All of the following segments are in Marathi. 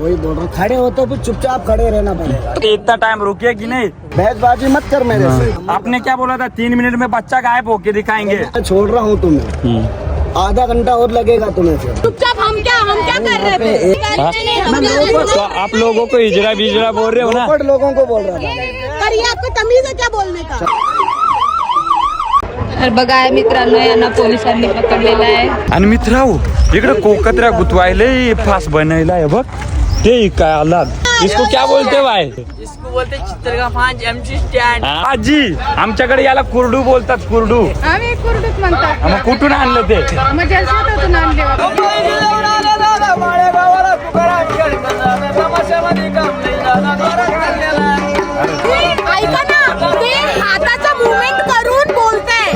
वही बोल रहा हूँ खड़े हो तो फिर चुपचाप खड़े रहना पड़ेगा। इतना टाइम रुकिए कि नहीं? बहसबाजी मत कर मेरे से। आपने क्या बोला था? तीन मिनट में बच्चा गायब होके दिखाएँगे। छोड़ रहा हूँ तुम्हें। आधा घंटा और लगेगा तुम्हें चुपचाप हम क्या हम क्या कर रहे थे? तो आप लोगों को हिजरा बिजरा बोल रहे हो ना? लोगों को बोल रहा था। पर ये आपको तमीज है क्या बोलने का? तर बघा मित्रांनो यांना पोलिसांनी पकडलेलं आहे. आणि मित्राओ इकडे कोकत्र्या गुतवायले फास बनायला आहे बघ. ते काय आला इसको क्या बोलते भाई? इसको बोलते चित्रगा फांज एमसी स्टँड आजी आमच्याकडे याला कुरडू बोलतात कुरडू. आम्ही कुरडूच म्हणतात. मग कुठून आणलं ते? मग जलसातून आणले ऐका ना ते हाताचा मुवमेंट करून बोलताय.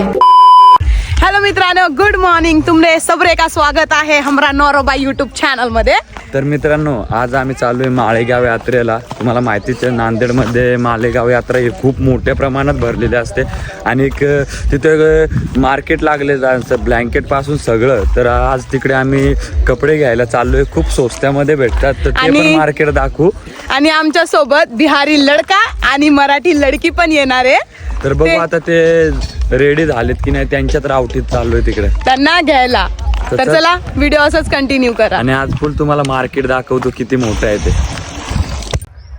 हॅलो मित्रांनो गुड मॉर्निंग तुमने सबरे का स्वागत आहे हमरा नॉरोबा युट्यूब चॅनलमध्ये. तर मित्रांनो आज आम्ही चालू आहे माळेगाव यात्रेला. तुम्हाला माहितीच आहे नांदेडमध्ये मालेगाव यात्रा ही खूप मोठ्या प्रमाणात भरलेली असते. आणि एक तिथे मार्केट लागले जायचं ब्लँकेटपासून सगळं. तर आज तिकडे आम्ही कपडे घ्यायला चाललोय खूप स्वस्त्यामध्ये भेटतात. तर ते पण मार्केट दाखवू. आणि आमच्यासोबत बिहारी लडका आणि मराठी लडकी पण येणार आहे. तर बघू आता ते रेडी झालेत की नाही त्यांच्यात रावटीत चाललोय तिकडे. त्यांना घ्यायला. तर चला व्हिडिओ असंच कंटिन्यू करा. आणि आज फुल तुम्हाला मार्केट दाखवतो किती मोठं आहे ते.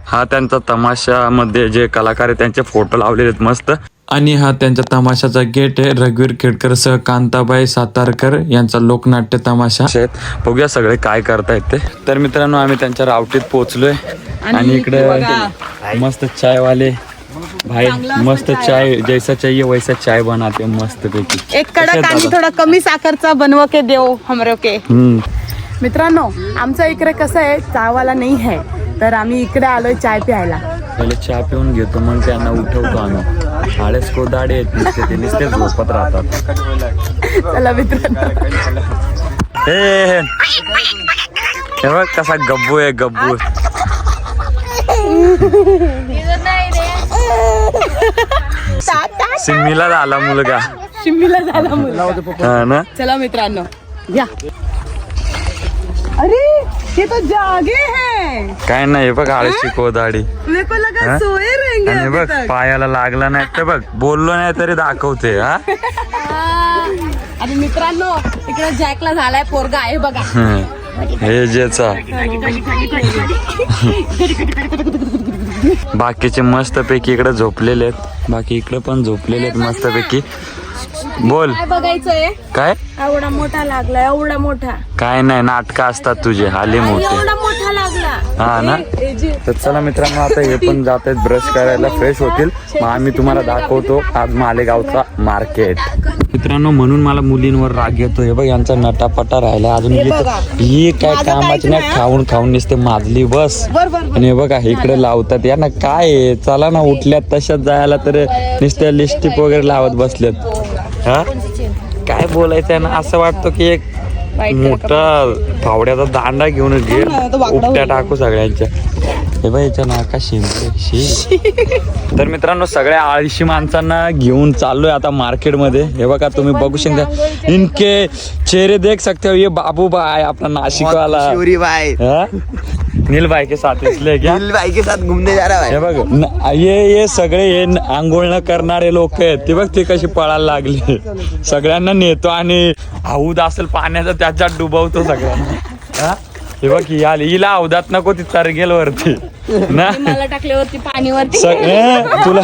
हा त्यांचा तमाशामध्ये जे कलाकार आहे त्यांचे फोटो लावलेले आहेत मस्त. आणि हा त्यांच्या तमाशाचा गेट आहे रघुवीर खेडकर सह कांताबाई सातारकर यांचा लोकनाट्य तमाशा. आहेत बघूया सगळे काय करतायत ते. तर मित्रांनो आम्ही त्यांच्या रावटीत पोहोचलोय. आणि इकडे मस्त चायवाले भाई मस्त चाय. जैसा चाहिए वैसा चाय बनाते मस्त पैकी एक कडक आणि थोडा कमी साखरचा बनव के देव हमरे के मित्रांनो आमचं इकडे कसं आहे चावाला नाही आहे तर आम्ही इकडे आलोय चाय प्यायला. पहिले चहा पिऊन घेतो मग त्यांना उठवतो आम्ही. आळस कोदाडे आहेत नुसते ते नुसते झोपत राहतात. चला मित्रांनो. हे बघ कसा गब्बू आहे गब्बू. सिम्मीला झाला मुलगा. शिम्मीला झाला मुलगा. हा ना? चला मित्रांनो या. अरे ये तो जागे हैं. काय नाही हे बघ आळशी कोदाडी मेरे को लगा हाँ? सोए रहेंगे आणि अभी बघ तक. पायाला लागला नाही तर बघ बोललो नाही तरी दाखवते हा? आणि मित्रांनो इकडे जॅकला झालाय पोरगा आहे बघा. हे जेचा बाकीचे मस्त पैकी इकडे झोपलेले आहेत. बाकी इकडे पण झोपलेले आहेत मस्त पैकी बोल. काय बघायचंय? काय? एवढा मोठा लागला एवढा मोठा. काय नाही नाटक असतात तुझे हाली मोठे. एवढा मोठा लागला. हा ना? तर चला मित्रांनो आता हे पण जात आहेत ब्रश करायला फ्रेश होतील. मग आम्ही तुम्हाला दाखवतो आज मालेगावचा मार्केट मित्रांनो म्हणून मला मुलींवर राग येतो हे बघ यांचा नटापटा राहिला अजून हे ही काय माझं कामाची काहीच नाही नाही, खाऊन खाऊन नुसते माजली बस. बर बर बर. आणि हे बघा इकडे लावतात. या ना काय आहे? चला ना उठल्यात तशाच जायला तर नुसत्या लिस्टिप वगैरे लावत बसल्यात हा? काय बोलायचं ना असं वाटतं की एक मोठा फावड्याचा दांडा घेऊन घे उपट्या. टाकू सगळ्यांच्या. हे बघ याच्या नाका शिंपले शी. तर मित्रांनो सगळ्या आळशी माणसांना घेऊन चाललोय आता मार्केटमध्ये. हे बघा तुम्ही बघू शकता. इनके चेहरे देख सकते हो ये बाबू भाई अपना नाशिक वाला शिवरी भाई हाँ? नील भाई के साथ इसलिए क्या दिल भाई के साथ घूमने जा रहा है बघ ये ये सगळे हे आंघोळ न करणारे लोक आहेत. ते बघ ते कशी पळायला लागले. सगळ्यांना नेतो आणि हौद असेल पाण्याचा त्याच्यात डुबवतो सगळ्यांना. हा? हे बघ ही आली. हिला हौदात नको ती तरगेल वरती ना मला टाकल्यावरती तुला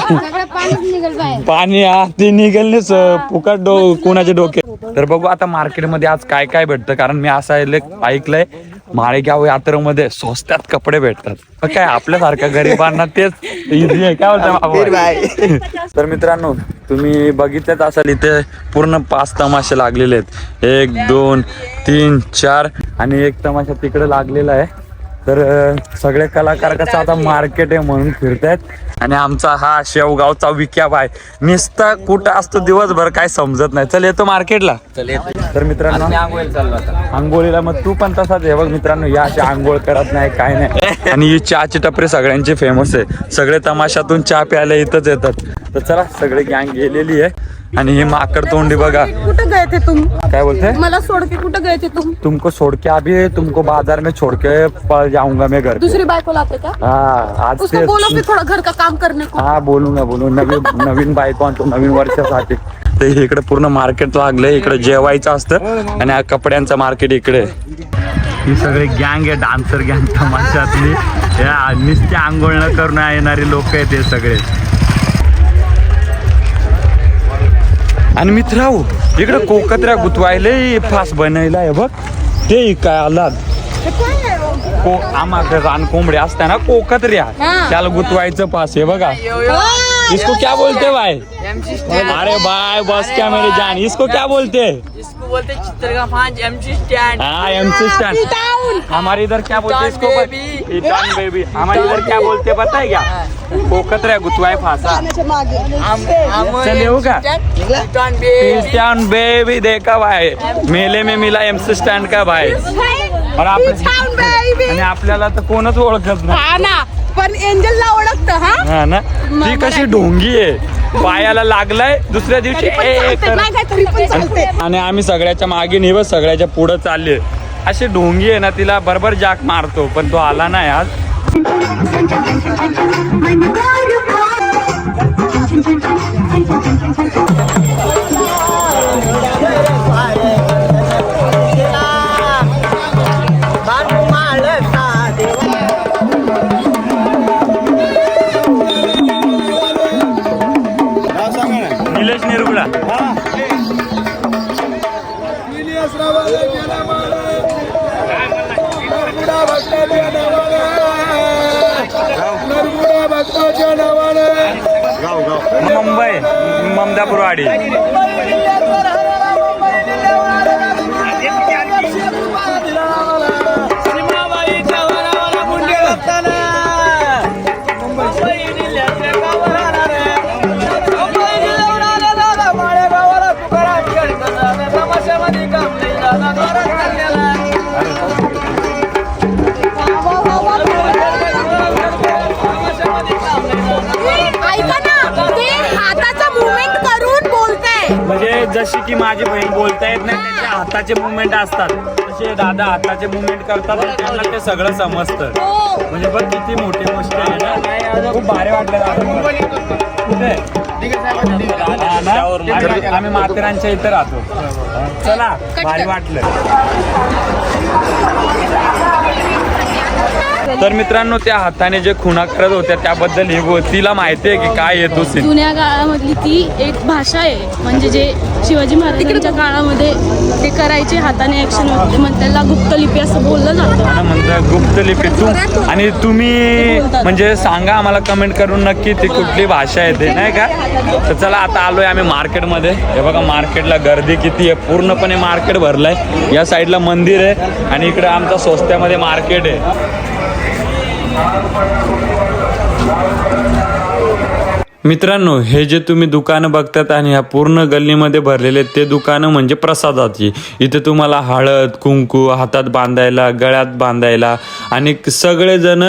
पाणी हा, ते निघेल नाही स- फुकट डो कुणाचे डोके. तर बघू आता मार्केटमध्ये आज काय काय भेटतं कारण मी असं ऐकलंय. माळेगाव यात्रेमध्ये स्वस्तात कपडे भेटतात. मग काय आपल्यासारख्या गरिबांना तेच इझी आहे. काय बोलताय तर मित्रांनो तुम्ही बघितलेच असाल इथे पूर्ण पाच तमाशे लागलेले आहेत. एक दोन तीन चार आणि एक तमाशा तिकडे लागलेला आहे. तर सगळे कलाकार कसं आता मार्केट आहे म्हणून फिरतायत. आणि आमचा हा शेवगावचा विक्या बाय. निस्ता कुठं असतो दिवसभर काय समजत नाही. चल येतो मार्केटला तर मित्रांनो आंघोळीला मग तू पण तसाच आहे. बघ मित्रांनो या अशी आंघोळ करत नाही काय नाही. आणि ही चहाची टपरी सगळ्यांची फेमस आहे. सगळे तमाशातून चहा प्यायला इथंच येतात. तर चला सगळे गँग गेलेली आहे. आणि ही माकड तोंडी बघा. कुठं गए थे तुम? काय बोलते? मला सोड के कुठं गए थे तुम? तुमको छोड़ के अभी तुमको बाजार में छोड़ के पळ जाऊंगा मैं घर. दूसरी बाइक को? लाते क्या हाँ आज उसको बोलो फिर थोड़ा घर का काम करने को हा बोलूंगा बोलू नवीन नवीन बायको आणतो नवीन वर्षासाठी. ते इकडे पूर्ण मार्केट लागलंय इकडे जेवायचं असतं आणि हा कपड्यांचं मार्केट इकडे. ही सगळी गँग आहे डान्सर गँग तमाशातली. या नुसते आंघोळ न करून येणारे लोक आहेत हे सगळे. आणि मित्राओ इकडे कोकत्र्या गुतवायले फास बनायला आहे बघ. ते काय आलात को आम्हाला रान कोंबडे असता ना कोकत्र्या. हा. त्याला गुतवायचं पास आहे बघा. इसको क्या बोलते भाई? अरे भाई बस क्या मेरे जान। इसको क्या बोलते? इसको बोलते चित्रगा पांच एमसी स्टैंड। हाँ एमसी स्टैंड। हमारे इधर क्या बोलते हैं इसको बेबी हमारे इधर क्या बोलते पता है क्या? कोकत्र्या गुतवाय फासा। चल येऊ का रिटर्न बेबी देखा भाई। मेले में मिला एमसी स्टैंड का भाई। और आपल्याला तर कोणच ओळखत नाही। हा ना। पण एंजलला ओळखतं हा? हा ना? ती कशी ढोंगी आहे. पायाला लागलाय दुसऱ्या दिवशी ए चालते, कर- नाही काय तरी पण चालते आणि आम्ही सगळ्याच्या मागे निव सगळ्याच्या पुढे चालले अशी ढोंगी आहे ना तिला बरोबर जाक मारतो पण तो आला नाही आज. ममदापूरवाडी. जशी की माझी बहीण बोलता येत नाही त्यांच्या हाताचे मुवमेंट असतात. तसे दादा हाताचे मुवमेंट करतात आणि त्यांना ते सगळं समजतं. हो. म्हणजे बघ किती मोठी गोष्ट आहे ना. खूप भारी वाटलं दादा. कुठे? आम्ही माथेरानच्या इथं राहतो. चला भारी वाटलं. तर मित्रांनो त्या हाताने जे खुणा करत होत्या त्याबद्दल ही गो- तिला माहिती आहे की काय येतो जुन्या काळामधली ती एक भाषा आहे. म्हणजे जे शिवाजी महाराजांच्या काळामध्ये ते करायचे हाताने ऍक्शन होते मग त्याला गुप्तलिपी असं बोललं जातं. मला म्हणतं गुप्त लिपी तू आणि तुम्ही म्हणजे सांगा आम्हाला कमेंट करून नक्की ती कुठली भाषा आहे ते नाही का? तर चला आता आलोय आम्ही मार्केटमध्ये. हे बघा मार्केटला गर्दी किती आहे. पूर्णपणे मार्केट भरलंय. या साईडला मंदिर आहे आणि इकडे आमचा स्वस्त्यामध्ये मार्केट आहे. ఆధారపడిన मित्रांनो हे जे तुम्ही दुकानं बघतात आणि ह्या पूर्ण गल्लीमध्ये भरलेले ते दुकानं म्हणजे प्रसादाची. इथे तुम्हाला हळद कुंकू हातात बांधायला गळ्यात बांधायला आणि सगळेजण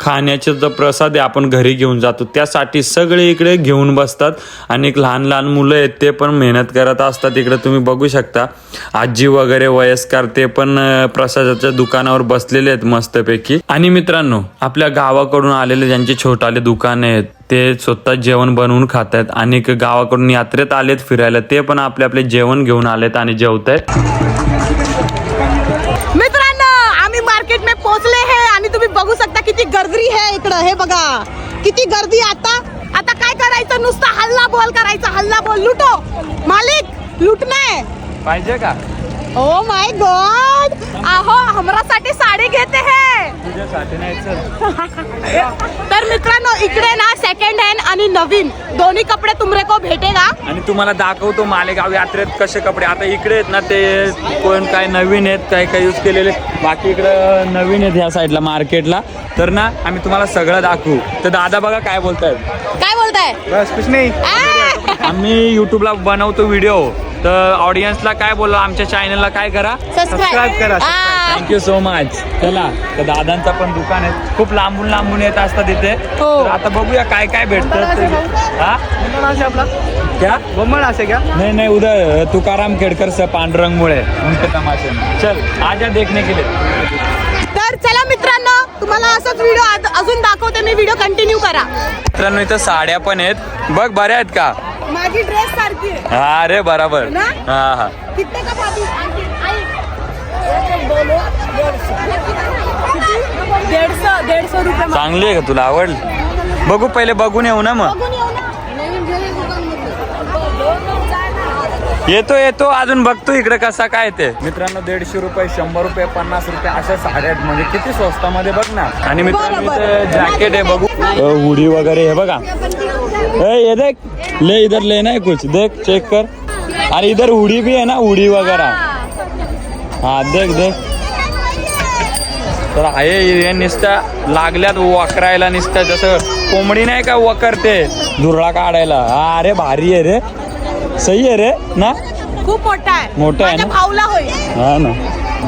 खाण्याचे जो प्रसाद आहे आपण घरी घेऊन जातो. त्यासाठी सगळे इकडे घेऊन बसतात आणि लहान लहान मुलं आहेत ते पण मेहनत करत असतात. इकडे तुम्ही बघू शकता. आजी वगैरे वयस्कर ते पण प्रसादाच्या दुकानावर बसलेले आहेत मस्तपैकी. आणि मित्रांनो आपल्या गावाकडून आलेले ज्यांचे छोटाले दुकाने आहेत ते स्वतः जेवण बनवून खात आहेत आणि गावाकडून यात्रेत आलेत फिरायला. ते पण आपले आपले जेवण घेऊन आलेत आणि जेवत आहेत मित्रांनो आम्ही मार्केट में पोहोचले है आणि तुम्ही बघू शकता किती गर्दी आहे इकडं. हे बघा किती गर्दी आता. आता काय करायचं? नुसतं हल्ला बोल करायचा हल्ला बोल. लुटो. मालिक लुटणे पाहिजे का? Oh my god! आहो हमरासाठी साडी घेते है. तुझ्यासाठी नाही चल. तर मित्रांनो इकडे ना सेकंड हँड आणि नवीन दोन्ही कपडे तुमरे को भेटेगा. आणि तुम्हाला दाखवतो मालेगाव यात्रेत कसे कपडे. आता इकडे आहेत ना ते कोण काय नवीन आहेत काय काय यूज केलेले. बाकी इकडं नवीन आहेत ह्या साईडला मार्केटला तर ना आम्ही तुम्हाला सगळं दाखवू. तर दादा बघा काय बोलतायत. काय बोलताय? बस कुछ नहीं! आम्ही युट्यूबला बनवतो व्हिडिओ तर ऑडियन्सला काय बोलला आमच्या चॅनलला काय करा? सबस्क्राईब करा, आ, थँक्यू सो मच चला तर दादांचा पण दुकान आहे. खूप लांबून लांबून येत असतात इथे. हो. तर आता बघूया काय काय भेटतं ते. हा? क्या? बम्मळ असे क्या नहीं नहीं उधर तुकाराम खेडकर से पांडुरंग मुळे उनके तमाशे में चल आजा देखने के लिए. तर चला मित्रांनो तुम्हाला असंच व्हिडिओ अजून दाखवते मी व्हिडिओ कंटिन्यू करा. मित्रांनो इथं साड्या पण आहेत. बघ बऱ्या आहेत का? माझी ड्रेस सारखी आहे. हा रे बराबर. ना? हा हा. कितने का भाभी? आई दीडशे दीडशे रुपये मा- चांगली आहे का तुला? आवड बघू पहिले बघून येऊ ना मग. बघून येऊ ना. येतो येतो. अजून बघतो इकडे कसा काय ते. मित्रांनो दीडशे रुपये शंभर रुपये पन्नास रुपये अशा साड्या आहेत. म्हणजे किती स्वस्तामध्ये बघ ना आणि मित्रांनो जॅकेट आहे बघू. हुडी वगैरे हे बघा. ये देख. ले इधर लेना है कुछ. देख चेक कर. अरे इधर हुडी भी है ना हुडी वगैरह. हा देख देख. तर आहे हे नुसत्या लागल्यात वकरायला नुसत्या जसं कोंबडी नाही का वकरते धुरळा काढायला. अरे भारी आहे रे. सही आहे रे ना? खूप मोठा आहे. मोठा आहे ना? भाऊला होईल. हा ना.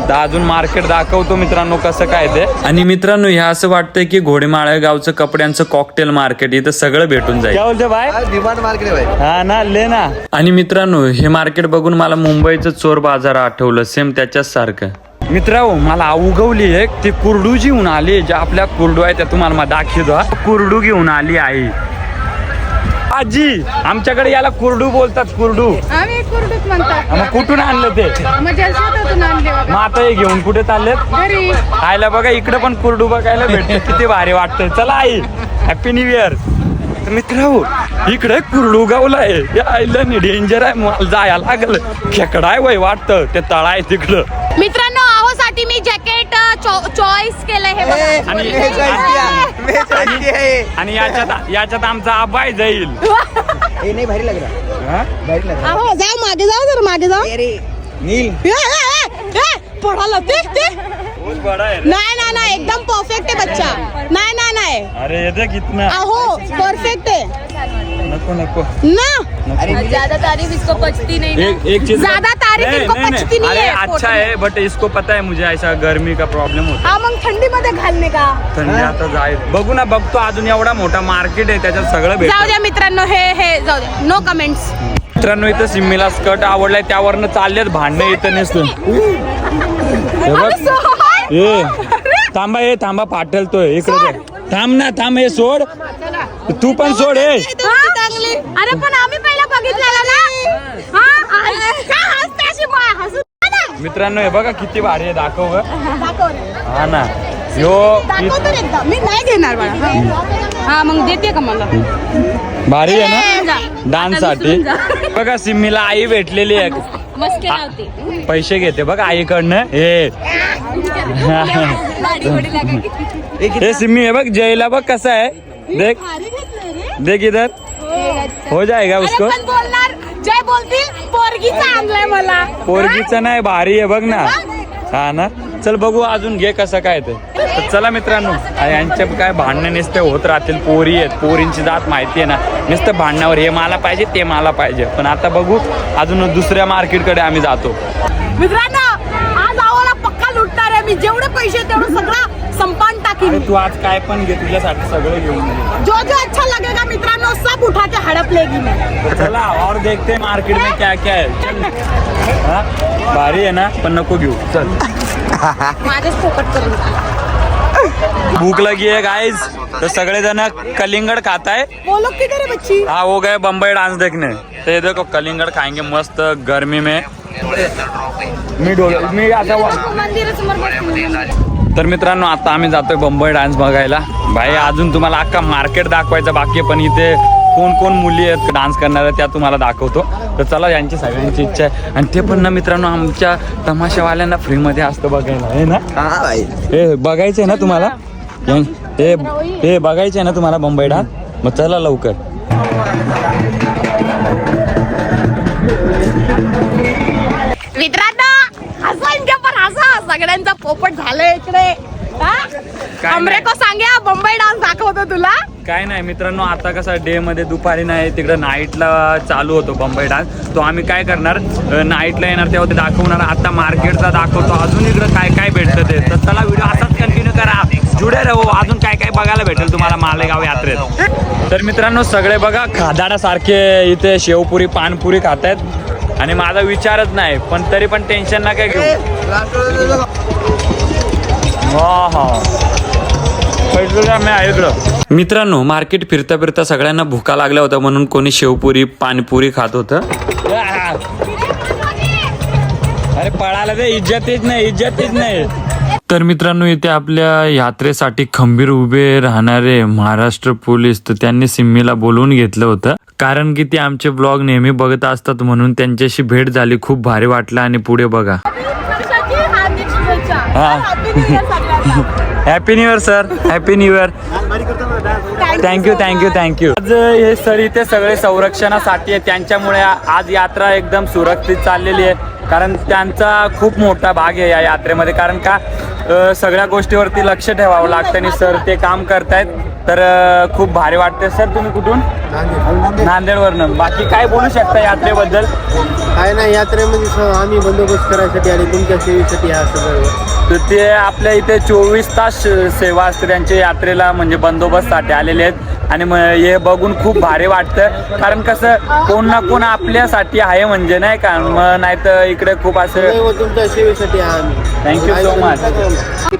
तर अजून मार्केट दाखवतो मित्रांनो कसं काय ते. आणि मित्रांनो ह्या असं वाटतंय की घोडेमाळ्या गावचं कपड्यांचं कॉकटेल मार्केट इथं सगळं भेटून जाईल. काय बोलते बाय डिमांड मार्केट आहे भाई. हा ना ले ना. आणि मित्रांनो हे मार्केट बघून मला मुंबईचं चोर बाजार आठवलं सेम त्याच्याच सारखं. मित्रांनो मला उगवली एक ती कुरडू घेऊन आली ज्या आपल्या कुरडू आहे त्या तुम्हाला मला दाखवतो हा. कुरडू घेऊन आली आई. आजी आमच्याकडे याला कुरडू बोलतात कुरडू. आम्ही कुरडूच म्हणतात. मग कुठून आणलं ते? आणले मग आता हे घेऊन कुठे चाललेत? घरी. आयला बघा इकडे पण कुरडू बघायला भेटते किती भारी वाटतंय. चला आई हॅपी न्यू इयर मित्र इकडे कुरडू गावला आहे. या आईला डेंजर आहे मला जायला लागल. खेकडा आहे वय वाटतं ते तळा आहे तिकडं. मित्रांनो आहोसाठी मी जॅकेट चॉईस केलंय हे बघा. आणि आणि याच्यात याच्यात आमचा आबाय जाईल. ए नहीं भारी लग रहा हा? भारी लग रहा अहो जाऊ मागे जाऊ जरा मागे जाऊ. अरे नील. ए, पडाला आहे. नाही नाही नाही एकदम परफेक्ट आहे बच्चा. नाही नाही नाही. अरे येते कितना अहो परफेक्ट आहे. नको नको. ना? ज्यादा तारीफ इसको पचती नहीं एक एक चीज ज्यादा तारीफ नहीं, इनको नहीं, नहीं. पचती नहीं अरे है अच्छा है बट इसको पता है मुझे ऐसा गर्मी का प्रॉब्लेम होता हा। मग थंडीमध्ये घालणे का। थंडी आता जाय बघू ना बघतो अजून एवढा मोठा मार्केट आहे त्याच्यात सगळं जाऊ भेटतं द्या मित्रांनो हे हे जाऊ द्या. नो कमेंट्स मित्रांनो इथं सिम्मीला स्कर्ट आवडलाय त्यावरनं चाललेत भांडणं इथं नसून. हे बघ. ए थांबा हे थांबा पाठलतोय इकडे. थांब ना थांब हे सोड. तू पण सोड हे? चांगली. अरे पण आम्ही पहिला बघितलेला ना? हा. आ- का हसते अशी बा- हसू नका ना. मित्रांनो हे बघा किती भारी आहे दाखव गं. दाखव रे. हा ना. यो दाखव तर एकदा. मी नाही घेणार बाळा हा. हा मग देते का मला? भारी आहे जा. ना डान्ससाठी बघा सिम्मीला आई भेटलेली आहे. मस्के लावते. पैसे घेते बघ आईकडनं. हे. हे सिम्मी हे बघ जयला बघ कसा आहे. देख। देख इधर। हो. जाएगा अरे उसको। बोलणार जय बोलतील पोरगीचा आणलाय मला. पोरगीचं नाही भारी आहे बघ ना. हा? ना? चल बघू अजून घे कसं काय ते. तर चला मित्रांनो यांचे काय भांडणं नुसते होत राहतील पोरी आहेत पोरींची जात माहिती आहे ना. नुसतं भांडणावर हे मला पाहिजे ते मला पाहिजे. पण आता बघू अजून दुसऱ्या मार्केटकडे आम्ही जातो. मित्रांनो आज पक्का लुटणार आहे. मी जेवढे पैसे तेवढं सगळं संपान अरे तू आज काय पण घे तुझ्यासाठी सगळं घेऊन ये. जो जो अच्छा लगेगा मित्रांनो सब उठा के हड़प लेगी मैं. चला और देखते हैं मार्केट में क्या क्या है. चल. हाँ? भारी है ना पण नको घेऊ. चल. माझेच फोकट करून भूक लगी है गाइस तो सगळे जण कलिंगड खाताय. बोलो किधर है बच्ची? हाँ वो गए बम्बई डांस देखने. तो ये देखो कलिंगड खाएंगे मस्त गर्मी में. मी डोल मी आता वा- मंदिरासमोर. तर मित्रांनो आता आम्ही जातोय बंबई डान्स बघायला. भाई अजून तुम्हाला अख्खा मार्केट दाखवायचं बाकी आहे, पण इथे कोण कोण मुली आहेत डान्स करणाऱ्या त्या तुम्हाला दाखवतो. तर चला यांची सगळ्यांची इच्छा आहे. आणि ते पण ना मित्रांनो आमच्या तमाशावाल्यांना फ्रीमध्ये असतं बघायला आहे ना? हाँ भाई. हे बघायचंय ना तुम्हाला? हे हे बघायचंय ना तुम्हाला बंबई डान्स मग चला लवकर. सगळ्यांचा पोपट झालंय इकडे. काय हमरे नाही. को सांग्या बंबई डान्स दाखवतो तुला. काय नाही मित्रांनो आता कसा डे मध्ये दुपारी नाही तिकडे नाईटला चालू होतो बंबई डान्स. तो आम्ही काय करणार नाईटला येणार तेव्हा ते दाखवणार. आता मार्केटचा दाखवतो. अजून इकडं काय काय भेटतं ते. तर चला व्हिडिओ असाच कंटिन्यू करा. जुडे राहू. अजून काय काय बघायला भेटेल तुम्हाला मालेगाव यात्रेत. तर मित्रांनो सगळे बघा खादाडासारखे इथे शेवपुरी पानपुरी खात आहेत आणि माझा विचारच नाही पण तरी पण टेन्शन घेऊ. हा हा मी आहे इकडं. मित्रांनो मार्केट फिरता फिरता सगळ्यांना भुका लागल्या होत्या म्हणून कोणी शेवपुरी पाणीपुरी खात होतं. अरे पळाला ते इज्जतीच नाही इज्जतीच नाही. तर मित्रांनो इथे आपल्या यात्रेसाठी खंबीर उभे राहणारे महाराष्ट्र पोलीस तर त्यांनी सिम्मीला बोलवून घेतलं होतं. कारण की ते आमचे ब्लॉग नेहमी बघत असतात म्हणून त्यांच्याशी भेट झाली खूप भारी वाटलं आणि पुढे बघा. Happy new year sir happy new year thank you thank you thank you आज हे सर इथे सगळे संरक्षणासाठी आहे. त्यांच्यामुळे आज यात्रा एकदम सुरक्षित चाललेली आहे. कारण त्यांचा खूप मोठा भाग आहे या यात्रेमध्ये. कारण का सगळ्या गोष्टीवरती लक्ष ठेवावं लागतं आणि सर ते काम करतायत. तर खूप भारी वाटते सर तुम्ही कुठून? नांदेडवरनं. बाकी काय बोलू शकता यात्रेबद्दल? काय नाही यात्रेमध्ये आम्ही बंदोबस्त करायसाठी आणि तुमच्या सेवेसाठी हा सगळं तर ते आपल्या इथे चोवीस तास सेवा असते. त्यांच्या यात्रेला म्हणजे बंदोबस्तसाठी आलेले आहेत. आणि मग हे बघून खूप भारी वाटतं कारण कसं कोण ना कोण आपल्यासाठी आहे म्हणजे नाही का? मग नाही तर इकडे खूप असं तुमच्या सेवेसाठी थँक्यू सो मच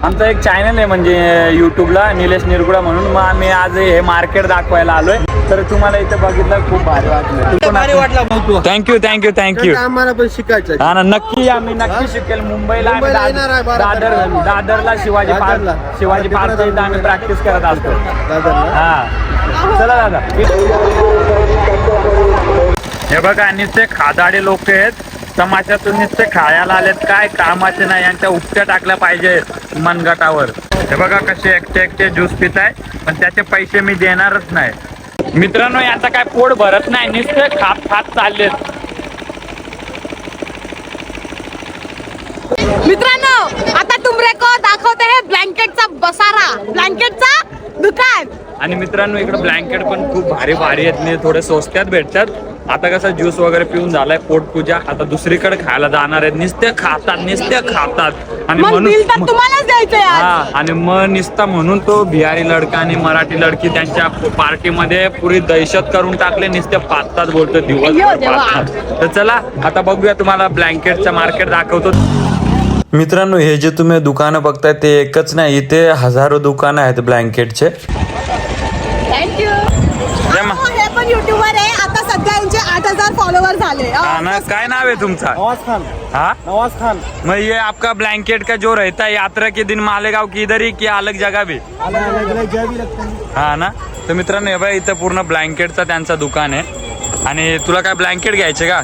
आमचं एक चॅनल आहे म्हणजे युट्यूबला निलेश निरगुडा म्हणून. मग आम्ही आज हे मार्केट दाखवायला आलोय. तर तुम्हाला इथे बघितलं खूप भारी वाटलं. थँक्यू थँक्यू थँक्यू आम्हाला पण शिकायचं. हा ना नक्की आम्ही नक्की शिकेल. मुंबईला आम्ही मुंबईला येणार आहे दादर बारा दादर. दादरला शिवाजी दादरला. पार्क शिवाजी इथं आम्ही प्रॅक्टिस करत असतो. दादरला. हा. चला दादा. हे बघा नुसते खादाडे लोक आहेत. तमाशातून नुसते खायला आलेत. काय कामाचे नाही यांच्या उपट्या टाकल्या पाहिजे मनगटावर. हे बघा कसे एकटे एकटे ज्यूस पित आहे पण त्याचे पैसे मी देणारच नाही. मित्रांनो याचा काय पोट भरत नाही. नुसते खात खात चाललेत. मित्रांनो आता तुमरे को दाखवते हे ब्लँकेटचा बसारा. ब्लँकेटचा दुकान. आणि मित्रांनो इकडे ब्लँकेट पण खूप भारी भारी आहेत. म्हणजे थोडे स्वस्त्यात भेटतात. आता कसं ज्यूस वगैरे पिऊन झालाय पोटपूजा आता दुसरीकडे खायला जाणार आहेत. नुसते खातात नुसते खातात. आणि म्हणून. हा आणि मग निसता म्हणून तो बिहारी लडका आणि मराठी लडकी त्यांच्या पार्टीमध्ये पुरी दहशत करून टाकले. नुसते पाचतात बोलतो दिवस. तर चला आता बघूया तुम्हाला ब्लँकेटचं मार्केट दाखवतो. मित्रांनो हे जे तुम्ही दुकानं बघताय ते एकच नाही इथे हजारो दुकानं आहेत ब्लँकेटचे यांचे आठ हजार फॉलोअर झाले. हा ना काय नाव आहे तुमचा? नवाज खान. हा? नवाज खान. मैं ये आपका ब्लैंकेट का जो रहता है यात्रा के दिन मालेगाव की इधर ही की अलग जगह भी? अलग अलग अलग ज्या भी लगता है। हा ना? तर मित्रांनो हे बघा इथं पूर्ण ब्लँकेटचा त्यांचा दुकान आहे. आणि तुला काय ब्लँकेट घ्यायचे का?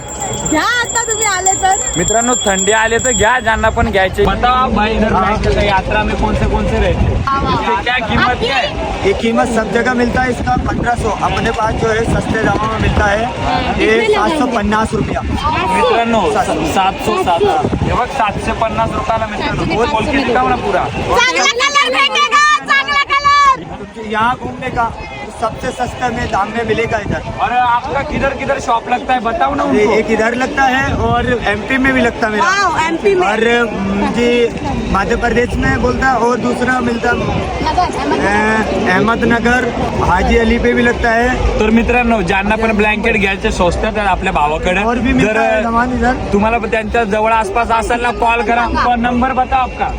घ्या आता तुम्ही आले तर. मित्रांनो थंडी आले तर घ्या ज्यांना पण घ्यायचे. बताओ आप भाई इधर ब्लैंकेट का यात्रा में कौन से कौन से रहते हैं? इसकी क्या कीमत क्या है? ये कीमत सब जगह मिलता है इसका पंद्रह सौ। अपने पास जो है सस्ते दामों में मिलता है। ये सात सौ पन्नास रुपया। मित्रांनो सात सौ। सात सात। बघ सातशे पन्नास रुपयाला मित्रांनो बोल बोल के ना पूरा. यहाँ घूमने का सबसे सस्ते में दाम में मिलेगा इधर। और आपका किधर किधर शॉप लगता है बताओ ना उनको। एक इधर लगता है और एमपी में भी लगता है मेरा। एमपी में। और मुझे मध्य प्रदेश में बोलता है और दूसरा मिलता है। अहमदनगर। हाजी अली पे भी लगता है। तर मित्रांनो ज्यांना पण ब्लँकेट घ्यायचे स्वस्तात आहेत आपल्या भावाकडे. और भी मिलता है जर सामान इधर। तुम्हाला त्यांच्या जवळ आसपास असेल ना कॉल करा. नंबर बताओ आपका.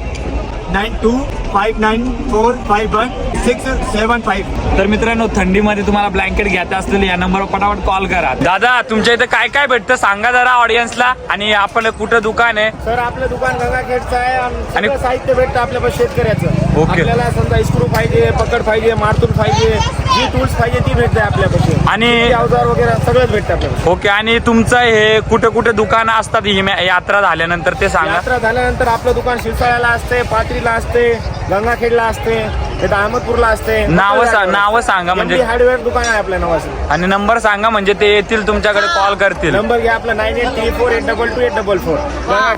Nine two five nine four five one six seven five तर मित्रांनो थंडीमध्ये तुम्हाला ब्लँकेट घ्यायचं असलेलं या नंबरवर पटापट कॉल करा. दादा तुमच्या इथे काय काय भेटतं? सांगा जरा ऑडियन्सला आणि आपलं कुठं दुकान आहे? सर आपलं दुकान गंगाखेडचं आहे. आणि आणि- सगळं साहित्य भेटतं आपल्या शेतकऱ्याचं. ओके. आपल्याला समजा स्क्रू पाहिजे पकड पाहिजे मारतून पाहिजे जी टूल्स पाहिजे ती भेटते आपल्यापाशी आणि- किती अवजार वगैरे सगळंच भेटतं आपल्याला ओके आणि तुमचं हे कुठं कुठं दुकानं असतात? ही मॅ- यात्रा झाल्यानंतर ते सांगा. यात्रा झाल्यानंतर आपलं दुकान शिवसाळ्याला असते पाथरीला असते. गंगाखेडला असते तर अहमदपूरला असते. नाव नाव सांगा म्हणजे हार्डवेअर दुकान आहे आपल्या नावाचं. आणि नंबर सांगा म्हणजे ते येतील तुमच्याकडे कॉल करतील. नंबर घ्या आपला nine eight three four eight double two eight double four.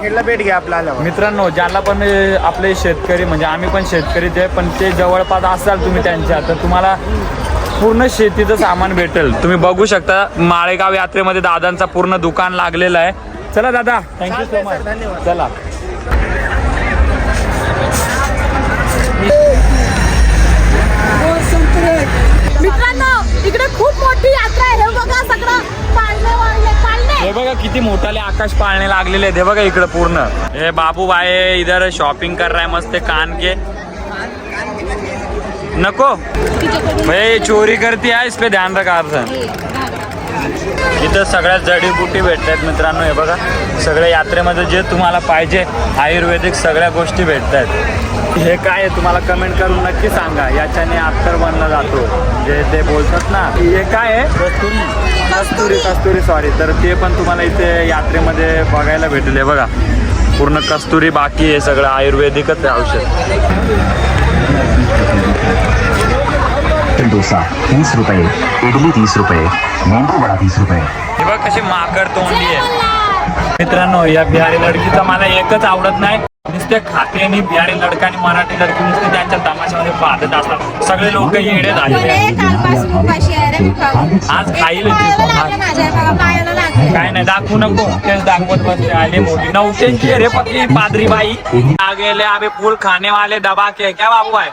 खेळला भेट घ्या आपला आल्यावर. मित्रांनो ज्याला पण आपले शेतकरी म्हणजे आम्ही पण शेतकरीच आहे पण ते जवळपास असाल तुम्ही त्यांच्या तर तुम्हाला पूर्ण शेतीचं सामान भेटेल. तुम्ही बघू शकता माळेगाव यात्रेमध्ये दादांचा पूर्ण दुकान लागलेलं आहे. चला दादा. थँक्यू सो मच धन्यवाद. चला. आकाश पाळणे लागलेले आहेत. हे बघा इकडे पूर्ण. हे बाबू बाय इधर शॉपिंग कर रहा है मस्त कान के. नको. भाई चोरी करती आहे इस पे ध्यान रखा आपसन इथं सगळ्या जडीबुटी भेटतात मित्रांनो हे बघा. सगळ्या यात्रेमध्ये जे तुम्हाला पाहिजे आयुर्वेदिक सगळ्या गोष्टी भेटतात हे काय आहे तुम्हाला कमेंट करून नक्की सांगा. याच्याने अत्तर बनला जातो. जे ते बोलतात ना हे काय आहे? कस्तुरी. कस्तुरी कस्तुरी सॉरी तर ते पण तुम्हाला इथे यात्रेमध्ये बघायला भेटेल. बघा. पूर्ण कस्तुरी बाकी आहे सगळं. आयुर्वेदिकच आहे औषध. डोसा तीस रुपए इडली तीस रुपए मेंदू वडा तीस रुपए हे बघ कशी माकड तोंडली आहे. मित्रांनो या बिहारी लडकीचं मला एकच आवडत नाही. नुसते खाते आणि बिहारी लडका आणि मराठी लडकी नुसते त्यांच्या तमाशामध्ये पाहत असतात. सगळे लोक येडे झाले. आज खाईल काय नाही दाखवू नको. तेच दाखवत बसले आले मोठी. नऊशे रे पक्की पादरी बाई गेले अबे फुल खाने वाले दबा के क्या बाबू आहे?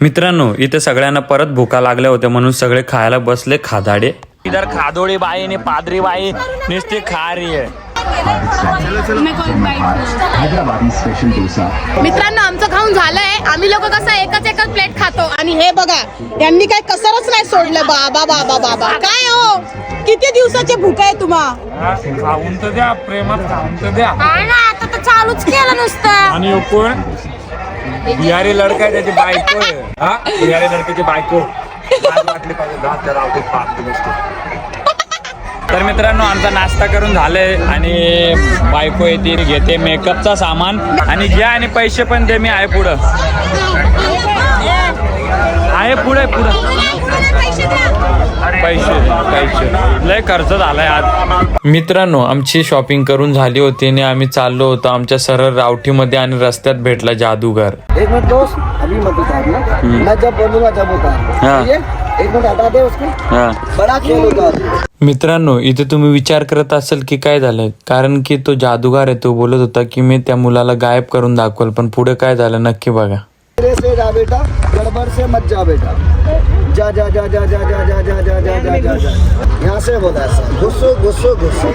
मित्रांनो इथे सगळ्यांना परत भुका लागल्या होत्या म्हणून सगळे खायला बसले खादाडे. इधर खादोडी बाई आणि पादरी बाई नुसती खा रही है हैदराबादी स्पेशल डोसा मित्रांनो आमचं खाऊन झालंय. आम्ही लोक कसं एकच एकच प्लेट खातो. आणि हे बघा यांनी काय कसरच नाही सोडलं. बाबा बाबा बाबा. काय हो? किती दिवसाचे भूक आहे तुम्हा? खाऊन तर द्या प्रेमात खाऊन तर द्या. काय ना आता तर चालूच केलं नुसतं. आणि कोण? बिहारी लडका आहे त्याची बायको आहे. हा? बिहारी लडक्याची बायको. लाज वाटली पाहिजे. दात त्याला आवडते, पाहते नुसते. तर मित्रांनो आमचा नाश्ता करून झालाय आणि बायको येते घेते मेकअपचा सामान. आणि घ्या आणि पैसे पण दे मी आहे पुढं. आहे पुढे पुढं. पैसे पैसे. लय खर्च झालाय आज. मित्रांनो आमची शॉपिंग करून झाली होती आणि आम्ही चाललो होतो आमच्या सरळ रावठीमध्ये आणि रस्त्यात भेटला जादूगर. एक मिनट दोस्त. अभी मत उतारना मैं जब बोलूंगा जब उतार हाँ। ठीक है? एक मिनट हटा दे उसको बड़ा खेल होता है मित्रांनो इथे तुम्ही विचार करत असाल की काय झालं कारण की तो जादूगार आहे तो बोलत होता की मी त्या मुलाला गायब करून दाखवल पण पुढे काय झालं नक्की बघा मेरे से जा बेटा गड़बड़ से मत जा बेटा जा जा जा जा जा जा जा जा जा जा जा जा जा यहाँ से बोला ऐसा गुस्सो गुस्सो गुस्सो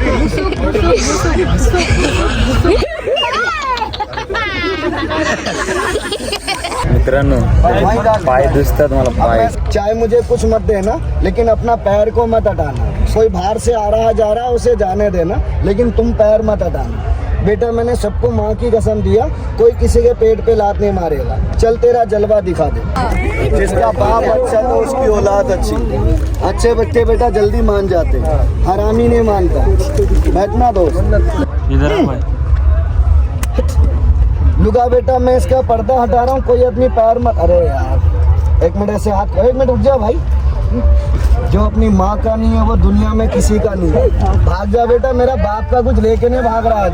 मित्रांनो पाय दिसतात मला पाय. चाहे मुझे कुछ मत देना लेकिन अपना पैर को मत हटाना। कोई बाहर से आ रहा जा रहा उसे जाने देना लेकिन तुम पैर मत हटाना। बेटा मैंने सबको माँ की कसम दिया कोई किसी के पेट पे लात नहीं मारेगा। चल तेरा जलवा दिखा दे। जिसका बाप अच्छा तो उसकी औलाद अच्छी। अच्छे बच्चे बेटा जल्दी मान जाते। हरामी नहीं मानता। बैठना दोस्त। इधर भाई. लुगा बेटा, मैं इसका पर्दा हटा रहा हूँ, कोई अपनी पैर मत अरे यार, एक मिनट ऐसे हाथ एक मिनट रुक जा भाई। जो अपनी माँ का नहीं है, वो दुनिया में किसी का नहीं है। भाग जा बेटा, मेरा बाप का कुछ लेके नहीं भाग रहा है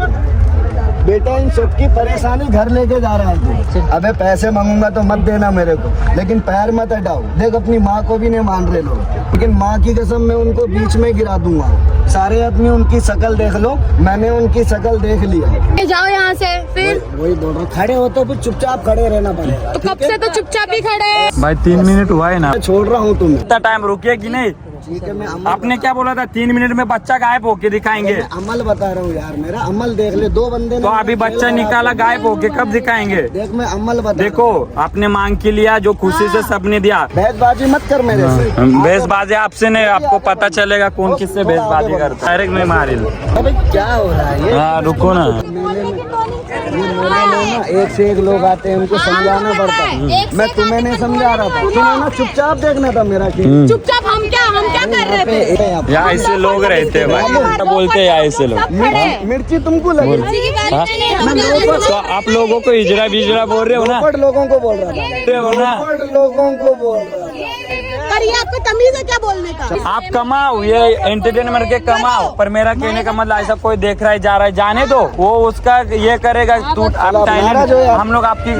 बेटा इन सबकी परेशानी घर लेके जा रहा है। तू अबे पैसे मांगूँगा तो मत देना मेरे को। लेकिन पैर मत हटाओ। देख अपनी माँ को भी नहीं मान रहे लोग। लेकिन माँ की कसम मैं उनको बीच में गिरा दूँगा। सारे आदमी उनकी शकल देख लो। मैंने उनकी शकल देख लिया जाओ यहाँ से फिर। वही बोल रहा खड़े हो तो फिर चुपचाप खड़े रहना पड़ेगा तो कब से तो चुपचाप ही खड़े भाई तीन मिनट हुआ है ना। छोड़ रहा हूँ तुम्हें। इतना टाइम रुकिए कि नहीं? ठीक है मैं आपने क्या बोला था? तीन मिनट में बच्चा गायब होके दिखाएँगे। अमल बता रहा हूँ यार मेरा अमल देख ले दो बंदे तो अभी बच्चा निकाला गायब होके कब दिखाएँगे? देख मैं अमल बता देखो आपने मांग के लिया जो खुशी से सबने दिया। भेदबाजी मत कर मेरे से। भेसबाजी आपसे नहीं आपको पता चलेगा कौन किससे भेसबाजी करता है। डायरेक्ट में मारिल। अबे क्या हो रहा है? हाँ रुको ना। एक से एक लोग आते हैं उनको समझाना पड़ता है। मैं तुम्हें नहीं समझा रहा था। तुम्हें ना चुपचाप देखना था मेरा खेल चुपचाप हम क्या कर रहे थे? यहाँ ऐसे लोग रहते हैं भाई। बोलते हैं यहाँ ऐसे लोग? मिर्ची तुमको लगी? तो आप लोगों को हिजड़ा बिजरा बोल रहे हो ना? लोगों को बोल रहा रहे हो ना? लोगों को बोल रहा पर ये आपको तमीज है क्या बोलने का? आप कमाओ ये एंटरटेनमेंट के कमाओ पर मेरा कहने का मतलब ऐसा कोई देख रहा है जा रहा है जाने दो। वो उसका ये करेगा तू हम लोग आपकी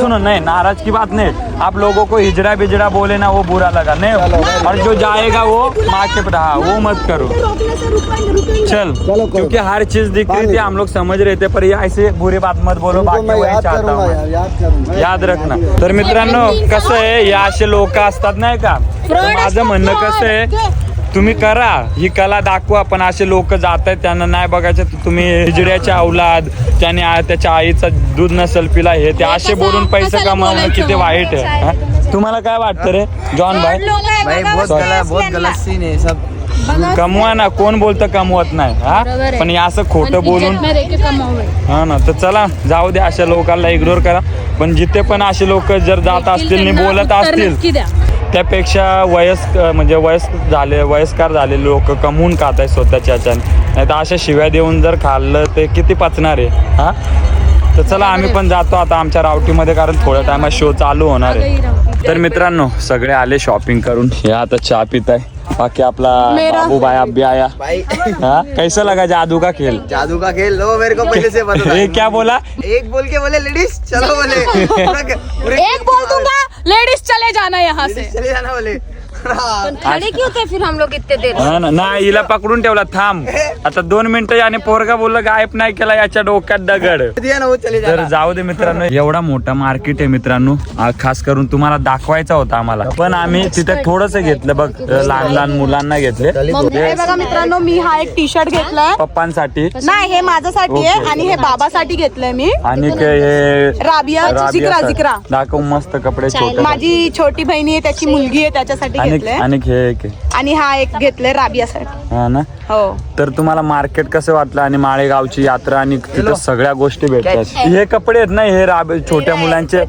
सुनो नहीं नाराज़ की बात नहीं। आप लोगों को हिजड़ा बिजड़ा बोले ना वो बुरा लगा। नहीं और जो जाएगा वो माँ के रहा वो मत करो। चल क्योंकि हर चीज दिख रही थी। हम लोग समझ रहे थे पर ये ऐसे बुरी बात मत बोलो बाकी मैं वही याद चाहता करूंगा हूँ यार याद करूंगा। याद रखना। तर मित्रांनो कसं आहे या असे लोक असतात नाही का? माझं म्हणणं कसं आहे तुम्ही करा ही कला दाखवा पण असे लोक जात आहेत त्यांना नाही बघायचं तर तुम्ही हिजड्याच्या अवलाद त्याने आ- त्याच्या आईचा दूध नसेल पिला हे ते असे बोलून पैसे कमावणं किती वाईट आहे हा? तुम्हाला काय वाटतं रे जॉन भाई? भाई बहुत Sorry. गलत बहुत गलत सीन है सब कमवा ना कोण बोलतं कमवत नाही हा? पण हे असं खोटं बोलून में रह के कमावे हा ना तर चला जाऊ दे अशा लोकांना इग्नोर करा. पण जिथे पण असे लोक जर जात असतील आणि बोलत असतील नक्की द्या. त्यापेक्षा वयस्क म्हणजे वयस्क झाले वयस्कार झालेले लोक कमवून खात आहेत स्वतःच्या ह्याच्याने. नाही तर अशा शिव्या देऊन जर खाल्लं ते किती पचणार आहे हा? तर चला आम्ही पण जातो आता आमच्या रावटीमध्ये कारण थोड्या टायमात शो चालू होणार आहे. तर मित्रांनो सगळे आले शॉपिंग करून. हे आता चहा पित आहे बाकी आपला बाबू भाई अब भी आया हाँ? कैसा लगा जादू का खेल? जादू का खेल? लो मेरे को पहले से बता ये क्या बोला? एक बोल के बोले लेडीज चलो बोले। पूरा के- पूरे एक बोल दूंगा लेडीज जाना यहाँ से। चले जाना बोले। हाँ, खड़े क्यों थे फिर हम लोग इतने देर? हा ना. नाही हिला पकडून ठेवला. थांब. आता दोन मिनिटं आणि पोरगा बोलला गायब नाही केला याच्या डोक्यात दगड. दिया ना वो चले तर जाऊ दे मित्रांनो एवढा मोठा मार्केट आहे मित्रांनो. आ, खास करून तुम्हाला दाखवायचा होता आम्हाला. पण आम्ही तिथे थोडस घेतलं बघ लहान लहान मुलांना घेतले. हे बघा मित्रांनो मी हा एक टी शर्ट घेतलाय. पप्पांसाठी. नाही हे माझ्यासाठी आहे. आणि हे बाबासाठी घेतलंय मी. आणि के हे राबिया जिकरा जिकरा. दाखव मस्त कपडे छोटे माझी छोटी बहिणी आहे त्याची मुलगी आहे त्याच्यासाठी आणि घेतलंय आणि हे एक आहे. आणि हा एक घेतलाय राबियासाठी. हा ना? हो. तर तुम्हाला मार्केट कसं वाटलं आणि माळेगावची यात्रा आणि तिथं सगळ्या गोष्टी भेटतात? हे कपडे आहेत ना हे राब छोट्या मुलांचे.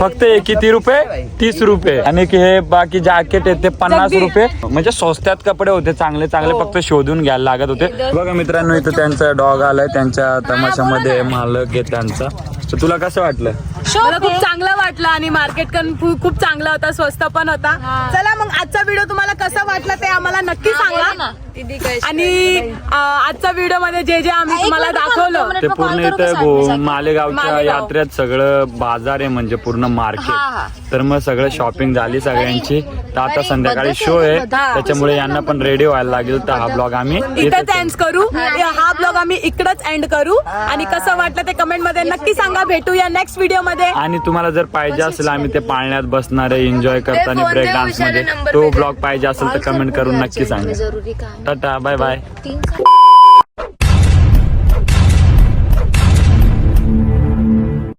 फक्त हे किती रुपये तीस रुपये. आणि हे बाकी जॅकेट आहेत ते पन्नास रुपये. म्हणजे स्वस्त्यात कपडे होते चांगले चांगले फक्त शोधून घ्यायला लागत होते. बघा मित्रांनो इथं त्यांचा डॉग आलाय त्यांच्या तमाशामध्ये मालक आहे त्यांचा. तर तुला कसं वाटलं? मला खूप चांगलं वाटलं आणि मार्केट पण खूप चांगला होता स्वस्त पण होता. चला मग आजचा व्हिडिओ तुम्हाला कसा वाटला ते आम्हाला नक्की सांगा. आणि अं, आजच्या व्हिडिओमध्ये जे जे आम्ही तुम्हाला दाखवलं. ते पूर्ण इथं मालेगावच्या मालेगाव. यात्रेत सगळं बाजार आहे म्हणजे पूर्ण मार्केट तर मग सगळं शॉपिंग झाली सगळ्यांची. तर आता संध्याकाळी शो आहे. त्याच्यामुळे यांना पण रेडी व्हायला लागेल. तर हा ब्लॉग आम्ही इथेच एंड करू. हा ब्लॉग आम्ही इकडच एंड करू. आणि कसं वाटलं ते कमेंटमध्ये नक्की सांगा. भेटूया नेक्स्ट व्हिडिओमध्ये. आणि तुम्हाला जर पाहिजे असेल आम्ही ते पाळण्यात बसणारे एन्जॉय करताना ब्रेक डान्समध्ये. तो ब्लॉग पाहिजे असेल तर कमेंट करून नक्की सांगा. Tata bye bye